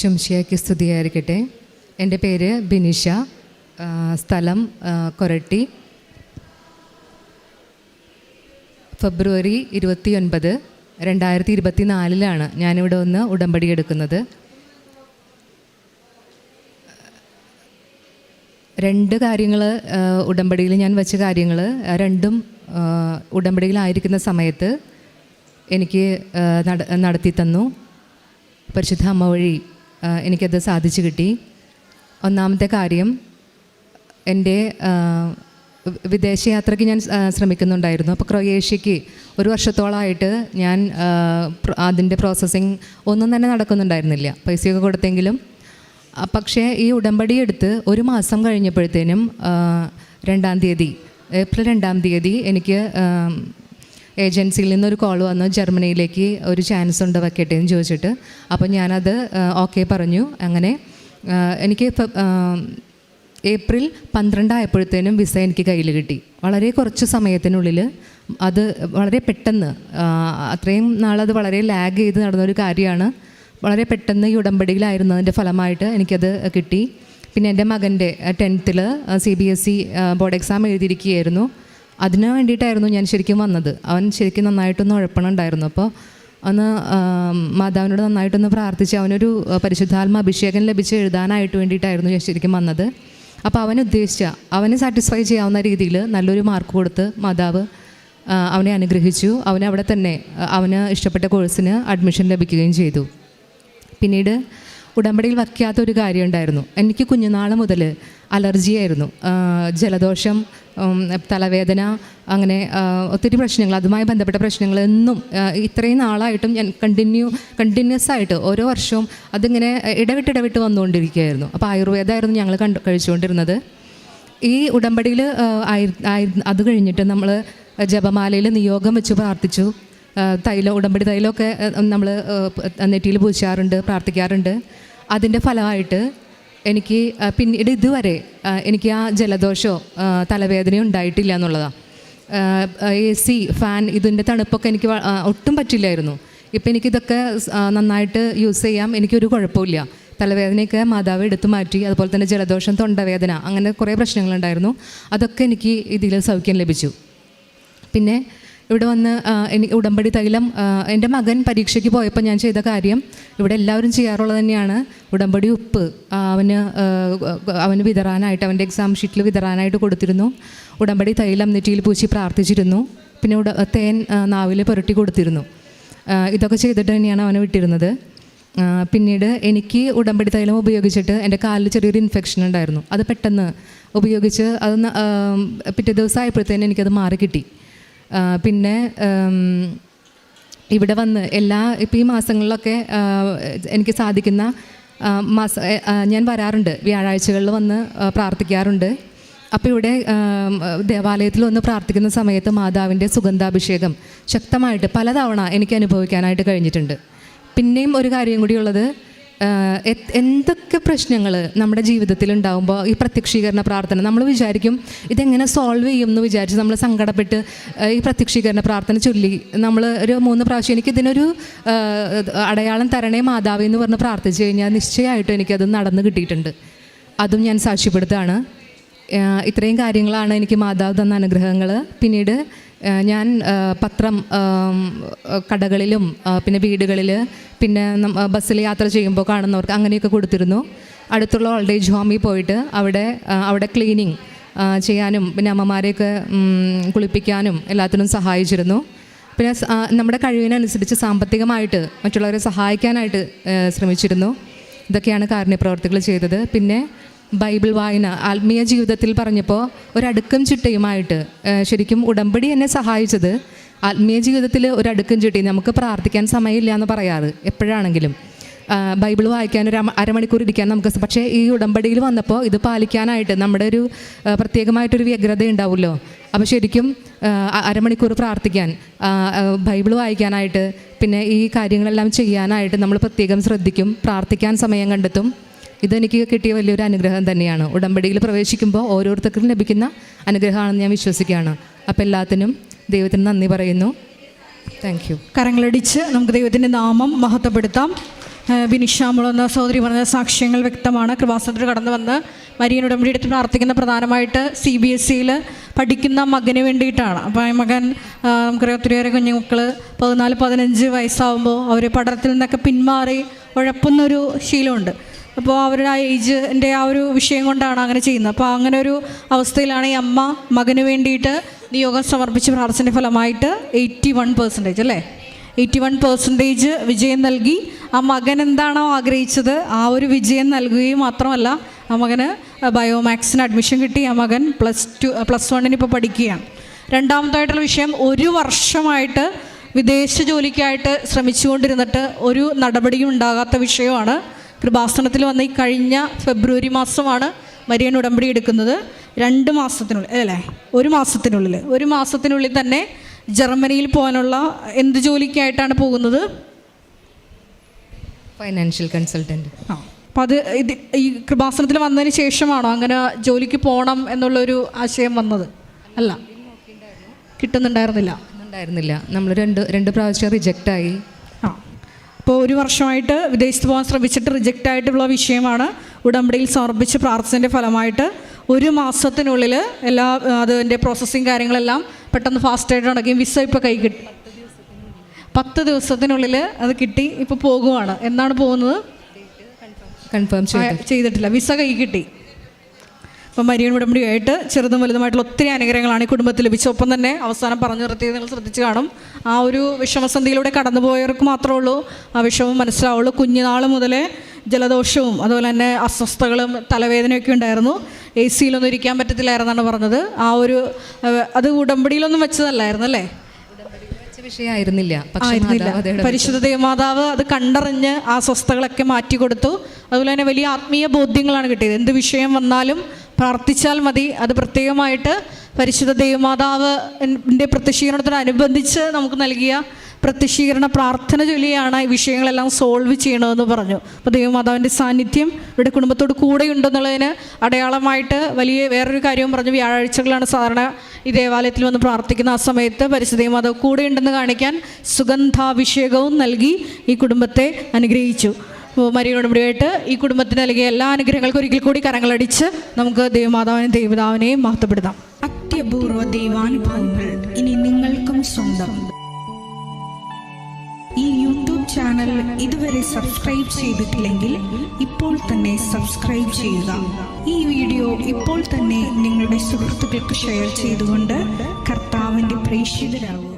ശംഷിയാക്കി സ്തുതിയായിരിക്കട്ടെ. എന്റെ പേര് ബിനിഷ. സ്ഥലം കൊരട്ടി. ഫെബ്രുവരി ഇരുപത്തി ഒൻപത് രണ്ടായിരത്തി ഇരുപത്തി നാലിലാണ് ഞാനിവിടെ ഒന്ന് ഉടമ്പടി എടുക്കുന്നത്. രണ്ട് കാര്യങ്ങൾ ഉടമ്പടിയിൽ ഞാൻ വെച്ച കാര്യങ്ങൾ രണ്ടും ഉടമ്പടിയിലായിരിക്കുന്ന സമയത്ത് എനിക്ക് നടത്തി തന്നു പരിശുദ്ധ അമ്മ വഴി എനിക്കത് സാധിച്ചു കിട്ടി. ഒന്നാമത്തെ കാര്യം എന്റെ വിദേശയാത്രയ്ക്ക് ഞാൻ ശ്രമിക്കുന്നുണ്ടായിരുന്നു. അപ്പോൾ ക്രൊയേഷ്യക്ക് ഒരു വർഷത്തോളമായിട്ട് ഞാൻ അതിന്റെ പ്രോസസ്സിങ് ഒന്നും തന്നെ നടക്കുന്നുണ്ടായിരുന്നില്ല. പൈസയൊക്കെ കൊടുത്തെങ്കിലും. പക്ഷേ ഈ ഉടമ്പടി എടുത്ത് ഒരു മാസം കഴിഞ്ഞപ്പോഴത്തേനും രണ്ടാം തീയതി ഏപ്രിൽ രണ്ടാം തീയതി എനിക്ക് ഏജൻസിയിൽ നിന്നൊരു കോൾ വന്നു. ജർമ്മനിയിലേക്ക് ഒരു ചാൻസ് ഉണ്ട് വെക്കട്ടെ എന്ന് ചോദിച്ചിട്ട്. അപ്പോൾ ഞാനത് ഓക്കെ പറഞ്ഞു. അങ്ങനെ എനിക്ക് ഏപ്രിൽ പന്ത്രണ്ടായപ്പോഴത്തേനും വിസ എനിക്ക് കയ്യിൽ കിട്ടി. വളരെ കുറച്ച് സമയത്തിനുള്ളിൽ അത് വളരെ പെട്ടെന്ന് അത്രയും നാളത് വളരെ ലാഗ് ചെയ്ത് നടന്നൊരു കാര്യമാണ്. വളരെ പെട്ടെന്ന് ഈ ഉടമ്പടിയിലായിരുന്നതിന്റെ ഫലമായിട്ട് എനിക്കത് കിട്ടി. പിന്നെ എന്റെ മകന്റെ ടെൻത്തിൽ C B S E board exam എഴുതിയിരിക്കുകയായിരുന്നു. അതിന് വേണ്ടിയിട്ടായിരുന്നു ഞാൻ ശരിക്കും വന്നത്. അവൻ ശരിക്കും നന്നായിട്ടൊന്ന് ഉഴപ്പണുണ്ടായിരുന്നു അപ്പോൾ ഒന്ന് മാതാവിനോട് നന്നായിട്ടൊന്ന് പ്രാർത്ഥിച്ച് അവനൊരു പരിശുദ്ധാത്മ അഭിഷേകം ലഭിച്ച് എഴുതാനായിട്ട് വേണ്ടിയിട്ടായിരുന്നു ഞാൻ ശരിക്കും വന്നത്. അപ്പോൾ അവൻ ഉദ്ദേശിച്ച അവനെ സാറ്റിസ്ഫൈ ചെയ്യാവുന്ന രീതിയിൽ നല്ലൊരു മാർക്ക് കൊടുത്ത് മാതാവ് അവനെ അനുഗ്രഹിച്ചു. അവനവിടെ തന്നെ അവന് ഇഷ്ടപ്പെട്ട കോഴ്സിന് അഡ്മിഷൻ ലഭിക്കുകയും ചെയ്തു. പിന്നീട് ഉടമ്പടിയിൽ വയ്ക്കാത്ത ഒരു കാര്യം ഉണ്ടായിരുന്നു എനിക്ക് കുഞ്ഞുനാൾ മുതൽ അലർജിയായിരുന്നു ജലദോഷം തലവേദന അങ്ങനെ ഒത്തിരി പ്രശ്നങ്ങൾ അതുമായി ബന്ധപ്പെട്ട പ്രശ്നങ്ങൾ എന്നും ഇത്രയും നാളായിട്ടും ഞാൻ കണ്ടിന്യൂ കണ്ടിന്യൂസ് ആയിട്ട് ഓരോ വർഷവും അതിങ്ങനെ ഇടവിട്ട് ഇടവിട്ട് വന്നുകൊണ്ടിരിക്കുകയായിരുന്നു. അപ്പോൾ ആയുർവേദമായിരുന്നു ഞങ്ങൾ കണ്ടു കഴിച്ചുകൊണ്ടിരുന്നത്. ഈ ഉടമ്പടിയിൽ അത് കഴിഞ്ഞിട്ട് നമ്മൾ ജപമാലയിൽ നിയോഗം വെച്ച് പ്രാർത്ഥിച്ചു. തൈലം ഉടമ്പടി തൈലമൊക്കെ നമ്മൾ നെറ്റിയിൽ പൂശാറുണ്ട് പ്രാർത്ഥിക്കാറുണ്ട്. അതിന്റെ ഫലമായിട്ട് എനിക്ക് പിന്നീട് ഇതുവരെ എനിക്ക് ആ ജലദോഷമോ തലവേദനയോ ഉണ്ടായിട്ടില്ല എന്നുള്ളതാണ് എ സി ഫാൻ ഇതിന്റെ തണുപ്പൊക്കെ എനിക്ക് ഒട്ടും പറ്റില്ലായിരുന്നു. ഇപ്പം എനിക്കിതൊക്കെ നന്നായിട്ട് യൂസ് ചെയ്യാം എനിക്കൊരു കുഴപ്പമില്ല. തലവേദനയൊക്കെ മാതാവ് എടുത്തു മാറ്റി അതുപോലെ തന്നെ ജലദോഷം തൊണ്ടവേദന അങ്ങനെ കുറേ പ്രശ്നങ്ങളുണ്ടായിരുന്നു. അതൊക്കെ എനിക്ക് ഇതിൽ സൗഖ്യം ലഭിച്ചു. പിന്നെ ഇവിടെ വന്ന് എനിക്ക് ഉടമ്പടി തൈലം എന്റെ മകൻ പരീക്ഷയ്ക്ക് പോയപ്പോൾ ഞാൻ ചെയ്ത കാര്യം ഇവിടെ എല്ലാവരും ചെയ്യാറുള്ളത് തന്നെയാണ്. ഉടമ്പടി ഉപ്പ് അവന് അവന് വിതറാനായിട്ട് അവന്റെ എക്സാം ഷീറ്റിൽ വിതറാനായിട്ട് കൊടുത്തിരുന്നു. ഉടമ്പടി തൈലം നെറ്റിയിൽ പൂശി പ്രാർത്ഥിച്ചിരുന്നു. പിന്നെ ഉട തേൻ നാവിൽ പുരട്ടി കൊടുത്തിരുന്നു. ഇതൊക്കെ ചെയ്തിട്ട് തന്നെയാണ് അവനെ വിട്ടിരുന്നത്. പിന്നീട് എനിക്ക് ഉടമ്പടി തൈലം ഉപയോഗിച്ചിട്ട് എന്റെ കാലിൽ ചെറിയൊരു ഇൻഫെക്ഷൻ ഉണ്ടായിരുന്നു. അത് പെട്ടെന്ന് ഉപയോഗിച്ച് അത് പിറ്റേ ദിവസം ആയപ്പോഴത്തേനും എനിക്കത് മാറി കിട്ടി പിന്നെ ഇവിടെ വന്ന് എല്ലാ ഇപ്പോൾ ഈ മാസങ്ങളിലൊക്കെ എനിക്ക് സാധിക്കുന്ന മാസ ഞാൻ വരാറുണ്ട്. വ്യാഴാഴ്ചകളിൽ വന്ന് പ്രാർത്ഥിക്കാറുണ്ട്. അപ്പോൾ ഇവിടെ ദേവാലയത്തിൽ വന്ന് പ്രാർത്ഥിക്കുന്ന സമയത്ത് മാതാവിന്റെ സുഗന്ധാഭിഷേകം ശക്തമായിട്ട് പലതവണ എനിക്ക് അനുഭവിക്കാനായിട്ട് കഴിഞ്ഞിട്ടുണ്ട്. പിന്നെയും ഒരു കാര്യം കൂടിയുള്ളത് എന്തൊക്കെ പ്രശ്നങ്ങൾ നമ്മുടെ ജീവിതത്തിൽ ഉണ്ടാകുമ്പോൾ ഈ പ്രത്യക്ഷീകരണ പ്രാർത്ഥന? നമ്മൾ വിചാരിക്കും ഇതെങ്ങനെ സോൾവ് ചെയ്യും എന്ന് വിചാരിച്ച് നമ്മൾ സങ്കടപ്പെട്ട് ഈ പ്രത്യക്ഷീകരണ പ്രാർത്ഥന ചൊല്ലി. നമ്മൾ ഒരു മൂന്ന് പ്രാവശ്യം എനിക്ക് ഇതിനൊരു അടയാളം തരണേ മാതാവ് എന്ന് പറഞ്ഞ് പ്രാർത്ഥിച്ചു കഴിഞ്ഞാൽ നിശ്ചയമായിട്ടും എനിക്കത് നടന്നു കിട്ടിയിട്ടുണ്ട്. അതും ഞാൻ സാക്ഷ്യപ്പെടുത്താണ്. ഇത്രയും കാര്യങ്ങളാണ് എനിക്ക് മാതാവ് തന്ന അനുഗ്രഹങ്ങൾ പിന്നീട് ഞാൻ പത്രം കടകളിലും പിന്നെ വീടുകളിൽ പിന്നെ ബസ്സിൽ യാത്ര ചെയ്യുമ്പോൾ കാണുന്നവർക്ക് അങ്ങനെയൊക്കെ കൊടുത്തിരുന്നു. അടുത്തുള്ള ഓൾഡ് ഏജ് ഹോമിൽ പോയിട്ട് അവിടെ അവിടെ ക്ലീനിങ് ചെയ്യാനും പിന്നെ അമ്മമാരെയൊക്കെ കുളിപ്പിക്കാനും എല്ലാത്തിനും സഹായിച്ചിരുന്നു. പിന്നെ നമ്മുടെ കഴിവിനനുസരിച്ച് സാമ്പത്തികമായിട്ട് മറ്റുള്ളവരെ സഹായിക്കാനായിട്ട് ശ്രമിച്ചിരുന്നു. ഇതൊക്കെയാണ് കാരുണ്യ പ്രവർത്തികൾ ചെയ്തത്. പിന്നെ ബൈബിൾ വായന ആത്മീയ ജീവിതത്തിൽ പറഞ്ഞപ്പോൾ ഒരടുക്കും ചിട്ടയുമായിട്ട് ശരിക്കും ഉടമ്പടി എന്നെ സഹായിച്ചത് ആത്മീയ ജീവിതത്തിൽ ഒരടുക്കും ചിട്ടി നമുക്ക് പ്രാർത്ഥിക്കാൻ സമയമില്ല എന്ന് പറയാറ് എപ്പോഴാണെങ്കിലും. ബൈബിൾ വായിക്കാൻ ഒരു അരമണിക്കൂർ ഇരിക്കാൻ നമുക്ക് പക്ഷേ ഈ ഉടമ്പടിയിൽ വന്നപ്പോൾ ഇത് പാലിക്കാനായിട്ട് നമ്മുടെ ഒരു പ്രത്യേകമായിട്ടൊരു വ്യഗ്രത ഉണ്ടാവുമല്ലോ. അപ്പോൾ ശരിക്കും അരമണിക്കൂർ പ്രാർത്ഥിക്കാൻ ബൈബിൾ വായിക്കാനായിട്ട് പിന്നെ ഈ കാര്യങ്ങളെല്ലാം ചെയ്യാനായിട്ട് നമ്മൾ പ്രത്യേകം ശ്രദ്ധിക്കും പ്രാർത്ഥിക്കാൻ സമയം കണ്ടെത്തും. ഇതെനിക്ക് കിട്ടിയ വലിയൊരു അനുഗ്രഹം തന്നെയാണ്. ഉടമ്പടിയിൽ പ്രവേശിക്കുമ്പോൾ ഓരോരുത്തർക്കും ലഭിക്കുന്ന അനുഗ്രഹമാണെന്ന് ഞാൻ വിശ്വസിക്കുകയാണ്. അപ്പോൾ എല്ലാത്തിനും ദൈവത്തിന് നന്ദി പറയുന്നു. താങ്ക് യു കരങ്ങളടിച്ച് നമുക്ക് ദൈവത്തിന്റെ നാമം മഹത്വപ്പെടുത്താം. ബിനിഷാമുൾ എന്ന സഹോദരി പറഞ്ഞ സാക്ഷ്യങ്ങൾ വ്യക്തമാണ്. കൃപാസനത്തിൽ കടന്നു വന്ന് മരിയൻ ഉടമ്പടി എടുത്ത് പ്രാർത്ഥിക്കുന്ന പ്രധാനമായിട്ട് സി ബി എസ് സിയിൽ പഠിക്കുന്ന മകന് വേണ്ടിയിട്ടാണ്. അപ്പോൾ ആ മകൻ നമുക്കറിയാം ഒത്തിരിയേറെ കുഞ്ഞുമക്കൾ പതിനാല് പതിനഞ്ച് വയസ്സാകുമ്പോൾ അവർ പഠനത്തിൽ നിന്നൊക്കെ പിന്മാറി ഉഴപ്പുന്നൊരു ശീലമുണ്ട്. അപ്പോൾ അവരുടെ ആ ഏജിന്റെ ആ ഒരു വിഷയം കൊണ്ടാണ് അങ്ങനെ ചെയ്യുന്നത്. അപ്പോൾ അങ്ങനെ ഒരു അവസ്ഥയിലാണ് ഈ അമ്മ മകന് വേണ്ടിയിട്ട് നിയോഗം സമർപ്പിച്ച് പ്രാർത്ഥന ഫലമായിട്ട് എയ്റ്റി വൺ പെർസെന്റേജ് അല്ലേ? എയ്റ്റി വൺ പെർസെന്റേജ് വിജയം നൽകി. ആ മകൻ എന്താണോ ആഗ്രഹിച്ചത് ആ ഒരു വിജയം നൽകുകയും മാത്രമല്ല ആ മകന് ബയോമാക്സിന് അഡ്മിഷൻ കിട്ടി. ആ മകൻ പ്ലസ് ടു പ്ലസ് വണ്ണിന് ഇപ്പോൾ പഠിക്കുകയാണ്. രണ്ടാമതായിട്ടുള്ള വിഷയം ഒരു വർഷമായിട്ട് വിദേശ ജോലിക്കായിട്ട് ശ്രമിച്ചുകൊണ്ടിരുന്നിട്ട് ഒരു നടപടിയും ഉണ്ടാകാത്ത വിഷയമാണ് കൃപാസനത്തിൽ വന്ന ഈ കഴിഞ്ഞ ഫെബ്രുവരി മാസമാണ് മരിയൻ ഉടമ്പടി എടുക്കുന്നത്. രണ്ട് മാസത്തിനുള്ളിൽ അല്ലേ? ഒരു മാസത്തിനുള്ളിൽ. ഒരു മാസത്തിനുള്ളിൽ തന്നെ ജർമ്മനിയിൽ പോകാനുള്ള എന്ത് ജോലിക്കായിട്ടാണ് പോകുന്നത്? ഫൈനാൻഷ്യൽ കൺസൾട്ടന്റ് ആ അപ്പം അത് ഇത് ഈ കൃപാസനത്തിൽ വന്നതിന് ശേഷമാണോ അങ്ങനെ ജോലിക്ക് പോകണം എന്നുള്ളൊരു ആശയം വന്നത്? അല്ല. കിട്ടുന്നുണ്ടായിരുന്നില്ല. ഉണ്ടായിരുന്നില്ല നമ്മൾ രണ്ട് രണ്ട് പ്രാവശ്യം റിജക്റ്റായി അപ്പോൾ ഒരു വർഷമായിട്ട് വിദേശത്ത് പോകാൻ ശ്രമിച്ചിട്ട് റിജക്റ്റ് ആയിട്ടുള്ള വിഷയമാണ് ഉടമ്പടിയിൽ സമർപ്പിച്ച് പ്രാർത്ഥനയുടെ ഫലമായിട്ട് ഒരു മാസത്തിനുള്ളിൽ എല്ലാ അതിന്റെ പ്രോസസ്സിങ് കാര്യങ്ങളെല്ലാം പെട്ടെന്ന് ഫാസ്റ്റായിട്ട് നടക്കുകയും വിസ ഇപ്പോൾ കൈ കിട്ടി. പത്ത് ദിവസത്തിനുള്ളിൽ അത് കിട്ടി ഇപ്പോൾ പോകുവാണ്. എന്നാണ് പോകുന്നത്? കൺഫേം ചെയ്തിട്ടില്ല. വിസ കൈ കിട്ടി. അപ്പം മരിയൻ ഉടമ്പടിയായിട്ട് ചെറുതും വലുതുമായിട്ടുള്ള ഒത്തിരി അനുഗ്രഹങ്ങളാണ് ഈ കുടുംബത്തിൽ ലഭിച്ചത്. ഒപ്പം തന്നെ അവസാനം പറഞ്ഞു നിർത്തിയത് നിങ്ങൾ ശ്രദ്ധിച്ച് കാണും. ആ ഒരു വിഷമസന്ധിയിലൂടെ കടന്നുപോയവർക്ക് മാത്രമേ ഉള്ളൂ. ആ വിഷമം മനസ്സിലാവുള്ളൂ. കുഞ്ഞുനാൾ മുതലേ ജലദോഷവും അതുപോലെ തന്നെ അസ്വസ്ഥതകളും തലവേദനയൊക്കെ ഉണ്ടായിരുന്നു. എ സിയിലൊന്നും ഇരിക്കാൻ പറ്റത്തില്ലായിരുന്നാണ് പറഞ്ഞത്. ആ ഒരു അത് ഉടമ്പടിയിലൊന്നും വെച്ചതല്ലായിരുന്നു അല്ലേ? വിഷയമായിരുന്നില്ല. പരിശുദ്ധ ദേവമാതാവ് അത് കണ്ടറിഞ്ഞ് ആ സ്വസ്ഥകളൊക്കെ മാറ്റി കൊടുത്തു അതുപോലെ തന്നെ വലിയ ആത്മീയ ബോധ്യങ്ങളാണ് കിട്ടിയത്. എന്ത് വിഷയം വന്നാലും പ്രാർത്ഥിച്ചാൽ മതി. അത് പ്രത്യേകമായിട്ട് പരിശുദ്ധ ദൈവമാതാവ് എന്റെ പ്രത്യക്ഷീകരണത്തോടനുബന്ധിച്ച് നമുക്ക് നൽകിയ പ്രത്യക്ഷീകരണ പ്രാർത്ഥന ചൊല്ലിയാണ് ഈ വിഷയങ്ങളെല്ലാം സോൾവ് ചെയ്യണമെന്ന് പറഞ്ഞു. അപ്പോൾ ദൈവമാതാവിന്റെ സാന്നിധ്യം ഇവിടെ കുടുംബത്തോട് കൂടെ ഉണ്ടെന്നുള്ളതിന് അടയാളമായിട്ട് വലിയ വേറൊരു കാര്യവും പറഞ്ഞു. വ്യാഴാഴ്ചകളാണ് സാധാരണ ഈ ദേവാലയത്തിൽ വന്ന് പ്രാർത്ഥിക്കുന്ന ആ സമയത്ത് പരിശുദ്ധ ദൈവമാതാവ് കൂടെ ഉണ്ടെന്ന് കാണിക്കാൻ സുഗന്ധാഭിഷേകവും നൽകി ഈ കുടുംബത്തെ അനുഗ്രഹിച്ചു. അപ്പോൾ മരിയനോടുകൂടിയായിട്ട് ഈ കുടുംബത്തിന് നൽകിയ എല്ലാ അനുഗ്രഹങ്ങൾക്കും ഒരിക്കൽ കൂടി കരങ്ങളടിച്ച് നമുക്ക് ദൈവമാതാവിനെയും ദൈവതാവിനെയും മഹത്വപ്പെടുത്താം. അത്യപൂർവ ദൈവാനുഭവങ്ങൾ ഇനി നിങ്ങൾക്കും സ്വന്തം. ഈ യൂട്യൂബ് ചാനൽ ഇതുവരെ സബ്സ്ക്രൈബ് ചെയ്തിട്ടില്ലെങ്കിൽ ഇപ്പോൾ തന്നെ സബ്സ്ക്രൈബ് ചെയ്യുക. ഈ വീഡിയോ ഇപ്പോൾ തന്നെ നിങ്ങളുടെ സുഹൃത്തുക്കൾക്ക് ഷെയർ ചെയ്തുകൊണ്ട് കർത്താവിന്റെ പ്രേക്ഷിതരാകുക.